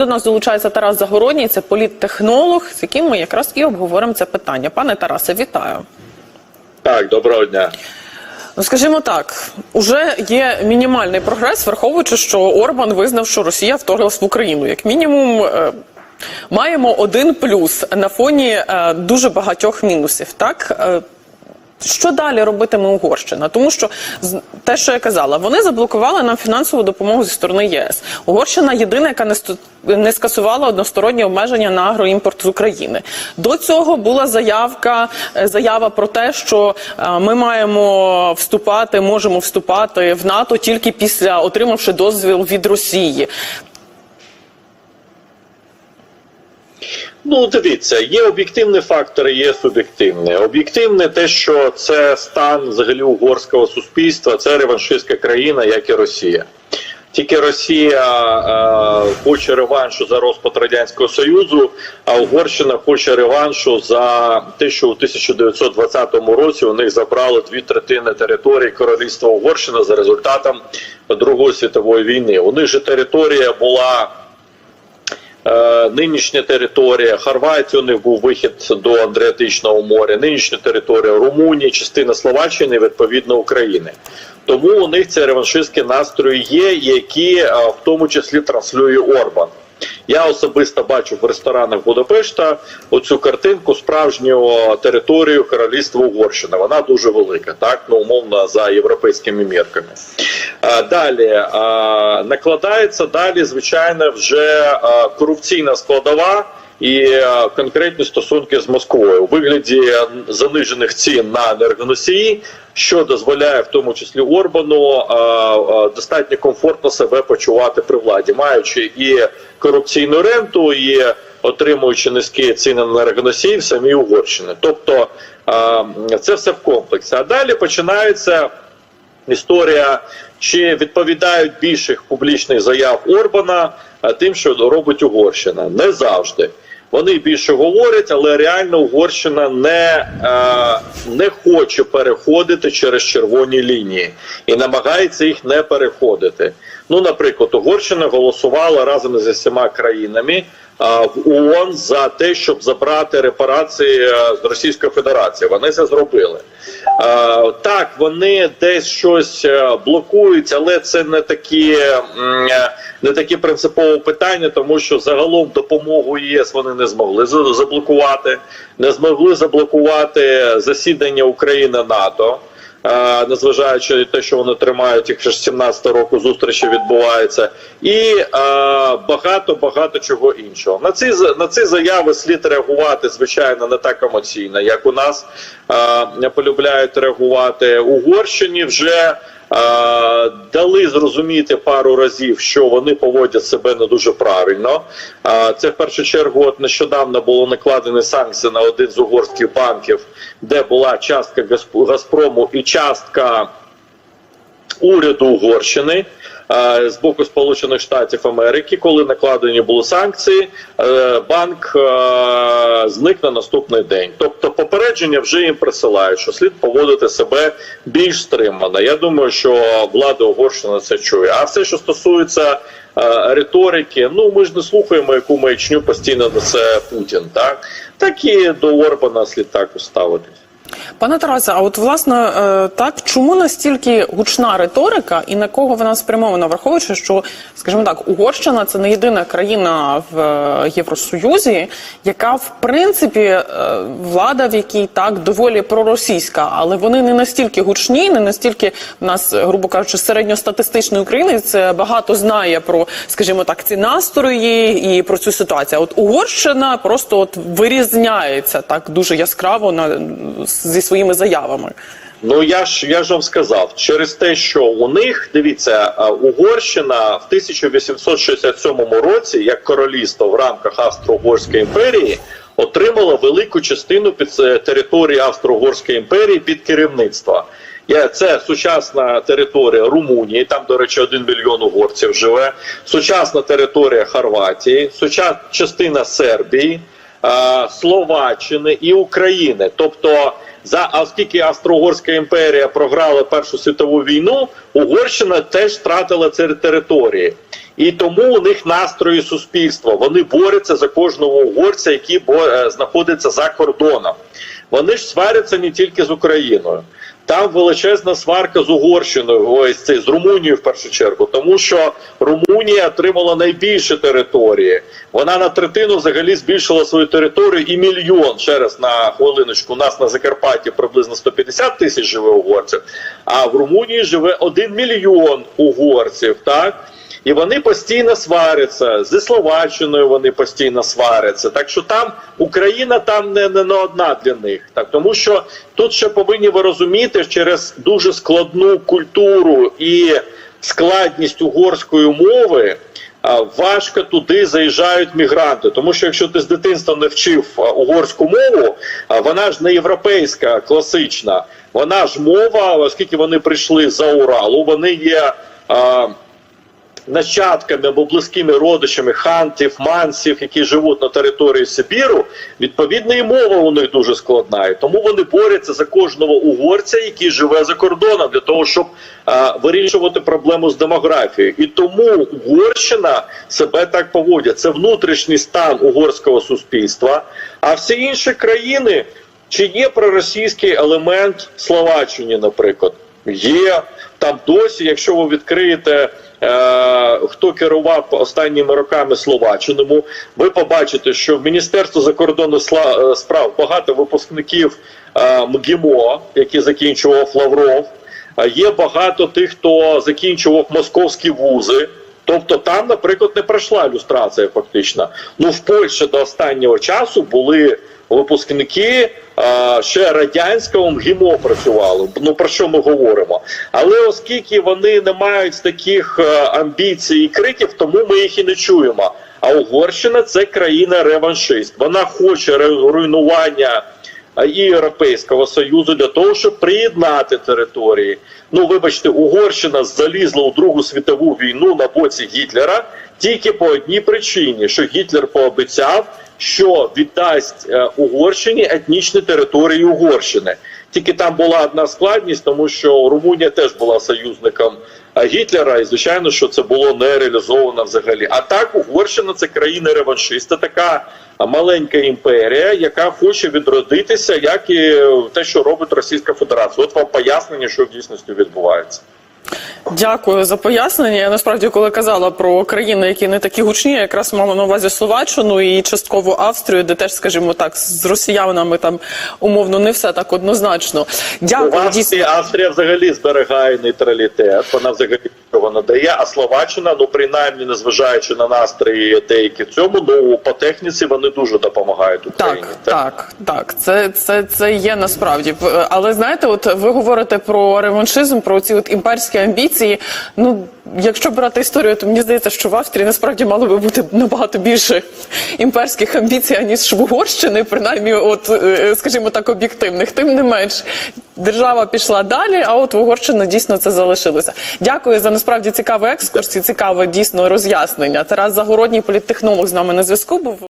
До нас долучається Тарас Загородній, це політтехнолог, з яким ми якраз і обговоримо це питання. Пане Тарасе, вітаю. Так, доброго дня. Ну, скажімо так, уже є мінімальний прогрес, враховуючи, що Орбан визнав, що Росія вторглась в Україну. Як мінімум, е, маємо один плюс на фоні е, дуже багатьох мінусів. Так. Що далі робитиме Угорщина? Тому що те, що я казала, вони заблокували нам фінансову допомогу зі сторони ЄС. Угорщина єдина, яка не не скасувала односторонні обмеження на агроімпорт з України. До цього була заявка, е, заява про те, що е, ми маємо вступати, можемо вступати в НАТО тільки після отримавши дозвіл від Росії. Ну, дивіться, є об'єктивні фактори, є суб'єктивні. Об'єктивне те, що це стан взагалі угорського суспільства, це реваншистська країна, як і Росія. Тільки Росія е, хоче реваншу за розпад радянського союзу, а Угорщина хоче реваншу за те, що у 1920 році у них забрали дві третини території королівства Угорщина за результатом Другої світової війни. У них же територія була. Е, нинішня територія Хорватії, у них був вихід до Андріатичного моря, нинішня територія Румунії, частина Словаччини, відповідно України. Тому у них ці реваншистські настрої є, які е, в тому числі транслює Орбан. Я особисто бачу в ресторанах Будапешта оцю картинку справжнього територію королівства Угорщини. Вона дуже велика, так ну умовно за європейськими мірками. Далі накладається далі, звичайно, вже корупційна складова. І е, конкретні стосунки з Москвою у вигляді занижених цін на енергоносії, що дозволяє в тому числі Орбану е, е, достатньо комфортно себе почувати при владі, маючи і корупційну ренту, і отримуючи низькі ціни на енергоносії в самій Угорщині. Тобто це все в комплексі. А далі починається історія, чи відповідають більших публічних заяв Орбана тим, що робить Угорщина. Не завжди. Вони більше говорять, але реально Угорщина не, е, не хоче переходити через червоні лінії і намагається їх не переходити. Ну, наприклад, Угорщина голосувала разом зі всіма країнами в ООН за те, щоб забрати репарації е, з Російської Федерації. Вони це зробили. Так, вони десь щось е, блокують, але це не такі, е, не такі принципові питання, тому що загалом допомогу ЄС вони не змогли заблокувати, не змогли заблокувати засідання України НАТО. Е, Незважаючи на те, що вони тримають їх з 17 року зустрічі відбуваються, і е, багато багато чого іншого. На ці на ці заяви слід реагувати звичайно не так емоційно, як у нас е, полюбляють реагувати Угорщині. Вже дали зрозуміти пару разів, що вони поводять себе не дуже правильно. Це в першу чергу от нещодавно було накладені санкції на один з угорських банків, де була частка Газп- Газпрому і частка уряду Угорщини. Е, З боку Сполучених Штатів Америки, коли накладені були санкції, е, банк е, зник на наступний день. Тобто, попередження вже їм присилають, що слід поводити себе більш стримано. Я думаю, що влада Угорщини це чує. А все, що стосується риторики, ну ми ж не слухаємо, яку маячню постійно несе Путін. Так так і до Орбана слід також ставитись. Пане Тарасе, а от власне е, так чому настільки гучна риторика і на кого вона спрямована, враховуючи, що, скажімо так, Угорщина це не єдина країна в е, Євросоюзі, яка в принципі е, влада, в якій так доволі проросійська, але вони не настільки гучні, не настільки в нас, грубо кажучи, середньостатистичний українець багато знає про, скажімо так, ці настрої і про цю ситуацію. От Угорщина просто от вирізняється так дуже яскраво на зі своїми заявами. Ну я ж я ж вам сказав через те, що у них дивіться Угорщина в 1867 році, як королівство в рамках Австро-Угорської імперії, отримала велику частину під е, території Австро-Угорської імперії під керівництво. Це сучасна територія Румунії, там, до речі, один мільйон угорців живе, сучасна територія Хорватії, сучасна частина Сербії, е, Словаччини і України. Тобто, за оскільки Австро-Угорська імперія програла Першу світову війну, Угорщина теж втратила ці території. І тому у них настрої суспільства. Вони борються за кожного угорця, який е, знаходиться за кордоном. Вони ж сваряться не тільки з Україною. Там величезна сварка з Угорщиною, ось це з Румунією в першу чергу, тому що Румунія отримала найбільше території. Вона на третину взагалі збільшила свою територію і мільйон. Ще раз на хвилиночку. У нас на Закарпатті приблизно 150 тисяч живе угорців, а в Румунії живе 1 мільйон угорців. Так. І вони постійно сваряться зі Словаччиною. Вони постійно сваряться. Так що там Україна там не, не, одна для них. Так тому що тут ще повинні ви розуміти через дуже складну культуру і складність угорської мови. Важко туди заїжджають мігранти, тому що якщо ти з дитинства не вчив угорську мову, вона ж не європейська, класична. Вона ж мова, оскільки вони прийшли за Уралу, вони є. Нащадками або близькими родичами хантів, мансів, які живуть на території Сибіру, відповідно, і мова у них дуже складна. І тому вони борються за кожного угорця, який живе за кордоном, для того, щоб а, вирішувати проблему з демографією. І тому Угорщина себе так поводять. Це внутрішній стан угорського суспільства. А всі інші країни, чи є проросійський елемент Словаччині, наприклад, є там досі, якщо ви відкриєте. Е, хто керував останніми роками Словаччиною, ви побачите, що в Міністерство закордонних е, справ багато випускників е, МГІМО, які закінчував Лавров. Є багато тих, хто закінчував московські вузи. Тобто там, наприклад, не пройшла люстрація фактично. Ну в Польщі до останнього часу були випускники а, ще радянського МГІМО працювали. Ну про що ми говоримо? Але оскільки вони не мають таких е, амбіцій і криків, тому ми їх і не чуємо. А Угорщина це країна реваншист. Вона хоче руйнування і Європейського Союзу для того, щоб приєднати території. Ну, вибачте, Угорщина залізла у Другу світову війну на боці Гітлера тільки по одній причині, що Гітлер пообіцяв, що віддасть е, Угорщині етнічні території Угорщини. Тільки там була одна складність, тому що Румунія теж була союзником е, Гітлера, і звичайно, що це було не реалізовано взагалі. А так Угорщина це країна реваншиста, така маленька імперія, яка хоче відродитися, як і те, що робить Російська Федерація. От вам пояснення, що в дійсності відбувається. Дякую за пояснення. Я насправді, коли казала про країни, які не такі гучні, я якраз мала на увазі Словаччину і частково Австрію, де теж, скажімо так, з росіянами там умовно не все так однозначно. Дякую. Австрія, Австрія взагалі зберігає нейтралітет, вона взагалі нічого надає. А Словаччина, ну принаймні, незважаючи на настрої деякі в цьому, ну по техніці вони дуже допомагають Україні. Так, так, так. Це, це, це є насправді. В- Але знаєте, от ви говорите про реваншизм, про ці от імперські амбіції. Ну, якщо брати історію, то мені здається, що в Австрії насправді мало би бути набагато більше імперських амбіцій, аніж в Угорщини, принаймні, от, е, скажімо так, об'єктивних. Тим не менш, держава пішла далі, а от в Угорщині дійсно це залишилося. Дякую за насправді цікавий екскурс і цікаве дійсно роз'яснення. Тарас Загородній, політтехнолог з нами на зв'язку був.